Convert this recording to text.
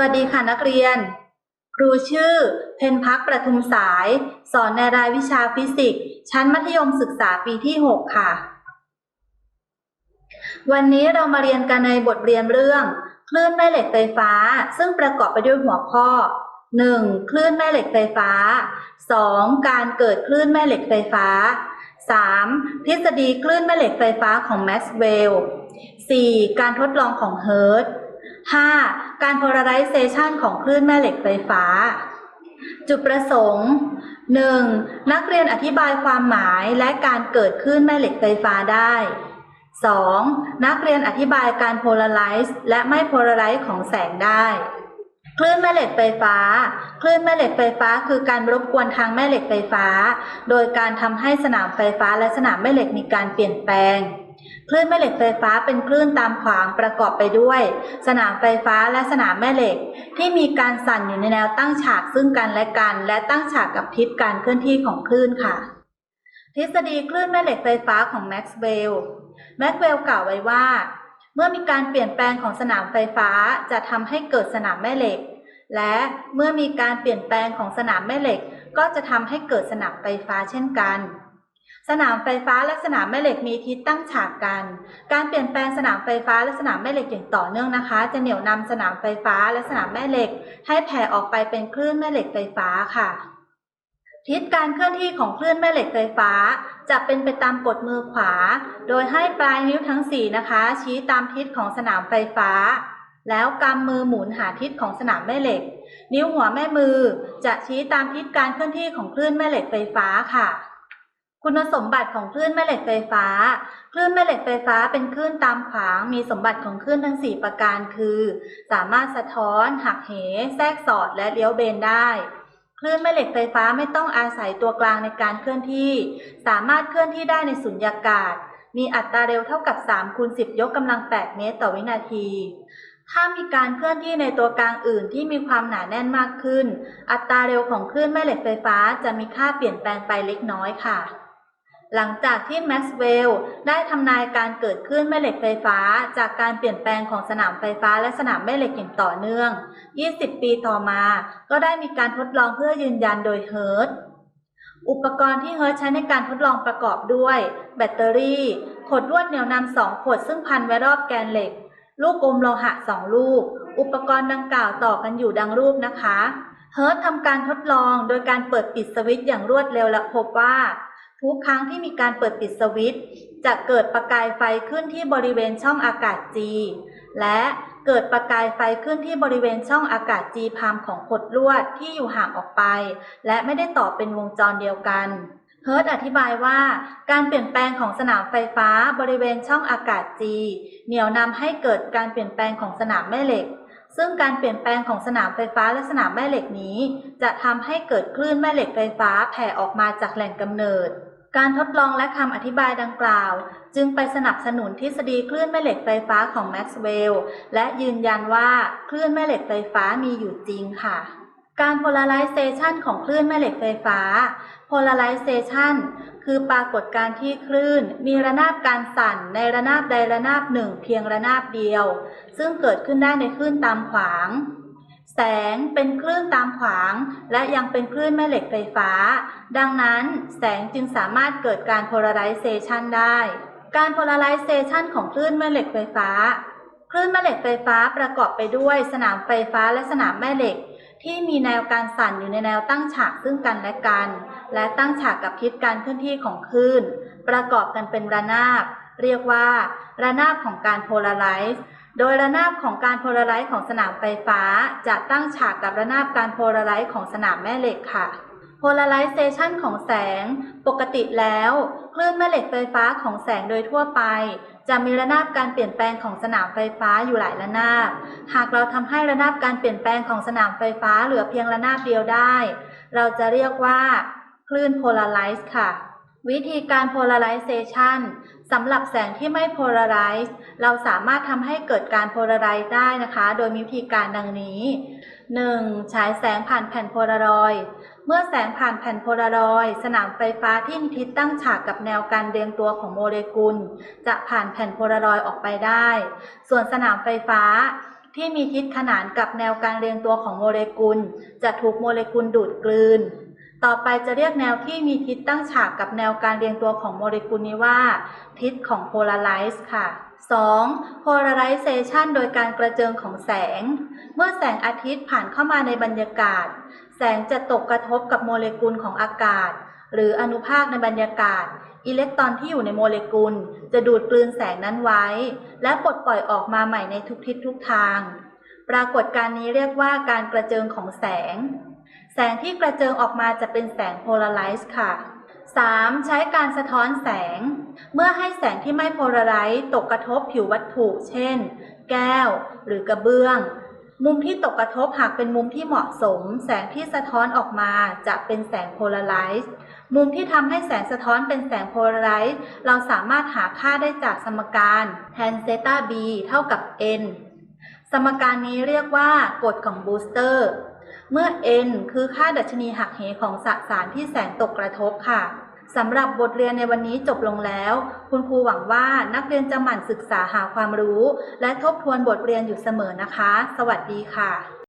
วัสดีค่ะนักเรียน ครูชื่อ เพนพักประทุมสาย สอนในรายวิชาฟิสิกส์ชั้นมัธยมศึกษาปีที่ 6 ค่ะ วันนี้เรามาเรียนกันในบทเรียนเรื่อง คลื่นแม่เหล็กไฟฟ้า ซึ่งประกอบไปด้วยหัวข้อ 1. คลื่นแม่เหล็กไฟฟ้า 2. การเกิดคลื่นแม่เหล็กไฟฟ้า 3. ทฤษฎีคลื่นแม่เหล็กไฟฟ้าของแม็กซ์เวลล์ 4. การทดลองของเฮิร์ต 5. การโพลาไรเซชันของคลื่นแม่เหล็กไฟฟ้า จุดประสงค์ 1. นักเรียนอธิบายความหมายและการเกิดคลื่นแม่เหล็กไฟฟ้าได้ 2. นักเรียนอธิบายการโพลาไรซ์และไม่โพลาไรซ์ของแสงได้ คลื่นแม่เหล็กไฟฟ้า คลื่นแม่เหล็กไฟฟ้าคือการรบกวนทางแม่เหล็กไฟฟ้า โดยการทำให้สนามไฟฟ้าและสนามแม่เหล็กมีการเปลี่ยนแปลง คลื่นแม่เหล็กไฟฟ้าเป็นคลื่นตามขวางประกอบไปด้วย สนามไฟฟ้าและสนามแม่เหล็ก ที่มีการสั่นอยู่ในแนวตั้งฉากซึ่งกันและกัน และตั้งฉากกับทิศการเคลื่อนที่ของคลื่นค่ะ ทฤษฎีคลื่นแม่เหล็กไฟฟ้าของแม็กซ์เวลล์แม็กซ์เวลล์กล่าวไว้ว่า เมื่อมีการเปลี่ยนแปลงของสนามไฟฟ้าจะทำให้เกิดสนามแม่เหล็ก และเมื่อมีการเปลี่ยนแปลงของสนามแม่เหล็ก ก็จะทำให้เกิดสนามไฟฟ้าเช่นกัน สนามไฟฟ้าและสนามแม่เหล็กมีทิศตั้งฉากกัน การเปลี่ยนแปลงสนามไฟฟ้าและสนามแม่เหล็กอย่างต่อเนื่องนะคะ จะเหนี่ยวนำสนามไฟฟ้าและสนามแม่เหล็ก ให้แผ่ออกไปเป็นคลื่นแม่เหล็กไฟฟ้าค่ะ ทิศการเคลื่อนที่ของคลื่นแม่เหล็กไฟฟ้า จะเป็นไปตามกฎมือขวา โดยให้ปลายนิ้วทั้ง 4 นะคะ ชี้ตามทิศของสนามไฟฟ้า แล้วกำมือหมุนหาทิศของสนามแม่เหล็ก นิ้วหัวแม่มือ จะชี้ตามทิศการเคลื่อนที่ของคลื่นแม่เหล็กไฟฟ้าค่ะ คุณสมบัติของคลื่นแม่เหล็กไฟฟ้า คลื่นแม่เหล็กไฟฟ้าเป็นคลื่นตามขวาง มีสมบัติของคลื่นทั้ง 4 ประการคือ สามารถสะท้อน หักเห แทรกสอด และเลี้ยวเบนได้ คลื่นแม่เหล็กไฟฟ้าไม่ต้องอาศัยตัวกลางในการเคลื่อนที่ สามารถเคลื่อนที่ได้ในสุญญากาศ มีอัตราเร็วเท่ากับ3คูณ10 ยกกำลัง 8 เมตรต่อวินาที ถ้ามีการเคลื่อนที่ในตัวกลางอื่นที่มีความหนาแน่นมากขึ้น อัตราเร็วของคลื่นแม่เหล็กไฟฟ้าจะมีค่าเปลี่ยนแปลงไปเล็กน้อยค่ะ หลังจากที่แม็กซ์เวลล์ได้ทำนายการเกิดคลื่นแม่เหล็กไฟฟ้า จากการเปลี่ยนแปลงของสนามไฟฟ้าและสนามแม่เหล็กอย่างต่อเนื่อง 20 ปีต่อมา ก็ได้มีการทดลองเพื่อยืนยันโดยเฮิร์ตอุปกรณ์ที่เฮิร์ตใช้ในการทดลองประกอบด้วย แบตเตอรี่ ขดลวดเหนี่ยวนำสองขดซึ่งพันไว้รอบแกนเหล็ก ลูกอมโลหะสองลูก อุปกรณ์ดังกล่าวต่อกันอยู่ดังรูปนะคะ เฮิร์ตทำการทดลองโดยการเปิดปิดสวิตช์อย่างรวดเร็วและพบว่า ทุกครั้งที่มีการเปิดปิดสวิตช์จะเกิดประกายไฟขึ้นที่บริเวณช่องอากาศ G และเกิดประกายไฟขึ้นที่บริเวณช่องอากาศ G พามของขดลวดที่อยู่ห่างออกไป และไม่ได้ต่อเป็นวงจรเดียวกันเฮิร์ตอธิบายว่า การเปลี่ยนแปลงของสนามไฟฟ้าบริเวณช่องอากาศ G เหนี่ยวนำให้เกิดการเปลี่ยนแปลงของสนามแม่เหล็ก ซึ่งการเปลี่ยนแปลงของสนามไฟฟ้าและสนามแม่เหล็กนี้ จะทำให้เกิดคลื่นแม่เหล็กไฟฟ้าแผ่ออกมาจากแหล่งกำเนิด การทดลองและคำอธิบายดังกล่าว จึงไปสนับสนุนทฤษฎีคลื่นแม่เหล็กไฟฟ้าของแม็กซ์เวลล์และยืนยันว่าคลื่นแม่เหล็กไฟฟ้ามีอยู่จริงค่ะ การโพลาไรเซชันของคลื่นแม่เหล็กไฟฟ้า โพลาไรเซชันคือปรากฏการที่คลื่น มีระนาบการสั่นในระนาบใดระนาบหนึ่งเพียงระนาบเดียว ซึ่งเกิดขึ้นได้ในคลื่นตามขวาง แสงเป็นคลื่นตามขวาง และยังเป็นคลื่นแม่เหล็กไฟฟ้า ดังนั้นแสงจึงสามารถเกิดการโพลาไรเซชันได้ การโพลาไรเซชันของคลื่นแม่เหล็กไฟฟ้า คลื่นแม่เหล็กไฟฟ้าประกอบไปด้วยสนามไฟฟ้าและสนามแม่เหล็ก ที่มีแนวการสั่นอยู่ในแนวตั้งฉากซึ่งกันและกัน และตั้งฉากกับทิศการเคลื่อนที่ของคลื่น ประกอบกันเป็นระนาบ เรียกว่า ระนาบของการโพลาไรซ์โดยระนาบของการโพลาไรซ์ของสนามไฟฟ้า จะตั้งฉากกับระนาบการโพลาไรซ์ของสนามแม่เหล็กค่ะโพลาไรเซชันของแสง ปกติแล้ว คลื่นแม่เหล็กไฟฟ้าของแสงโดยทั่วไป จะมีระนาบการเปลี่ยนแปลงของสนามไฟฟ้าอยู่หลายระนาบ หากเราทำให้ระนาบการเปลี่ยนแปลงของสนามไฟฟ้าเหลือเพียงระนาบเดียวได้ เราจะเรียกว่า คลื่นโพลาไรซ์ค่ะ วิธีการโพลาไรเซชันสำหรับแสงที่ไม่โพลาไรซ์เราสามารถทำให้เกิดการโพลาไรซ์ได้นะคะ โดยมีวิธีการดังนี้ 1. ฉายแสงผ่านแผ่นโพลารอยด์เมื่อแสงผ่านแผ่นโพลารอยด์สนามไฟฟ้าที่มีทิศตั้งฉากกับแนวการเรียงตัวของโมเลกุล จะผ่านแผ่นโพลารอยด์ออกไปได้ ส่วนสนามไฟฟ้าที่มีทิศขนานกับแนวการเรียงตัวของโมเลกุล จะถูกโมเลกุลดูดกลืน ต่อไปจะเรียกแนวที่มีทิศตั้งฉากกับแนวการเรียงตัวของโมเลกุลนี้ว่า ทิศของ polarize ค่ะ 2. polarization โดยการกระเจิงของแสง เมื่อแสงอาทิตย์ผ่านเข้ามาในบรรยากาศ แสงจะตกกระทบกับโมเลกุลของอากาศ หรืออนุภาคในบรรยากาศ อิเล็กตรอนที่อยู่ในโมเลกุล จะดูดกลืนแสงนั้นไว้ และปลดปล่อยออกมาใหม่ในทุกทิศทุกทาง ปรากฏการณ์นี้เรียกว่าการกระเจิงของแสง แสงที่กระเจิงออกมาจะเป็นแสงโพลาไรซ์ค่ะ 3. ใช้การสะท้อนแสง เมื่อให้แสงที่ไม่โพลาไรซ์ตกกระทบผิววัตถุ เช่น แก้ว หรือกระเบื้อง มุมที่ตกกระทบหากเป็นมุมที่เหมาะสม แสงที่สะท้อนออกมาจะเป็นแสงโพลาไรซ์มุมที่ทำให้แสงสะท้อนเป็นแสงโพลาไรซ์เราสามารถหาค่าได้จากสมการ tan เซตา b เท่ากับ n สมการนี้เรียกว่ากฎของบูสเตอร์ เมื่อ n คือค่าดัชนีหักเหของสสารที่แสงตกกระทบค่ะสำหรับบทเรียนในวันนี้จบลงแล้ว คุณครูหวังว่านักเรียนจะหมั่นศึกษาหาความรู้ และทบทวนบทเรียนอยู่เสมอนะคะ สวัสดีค่ะ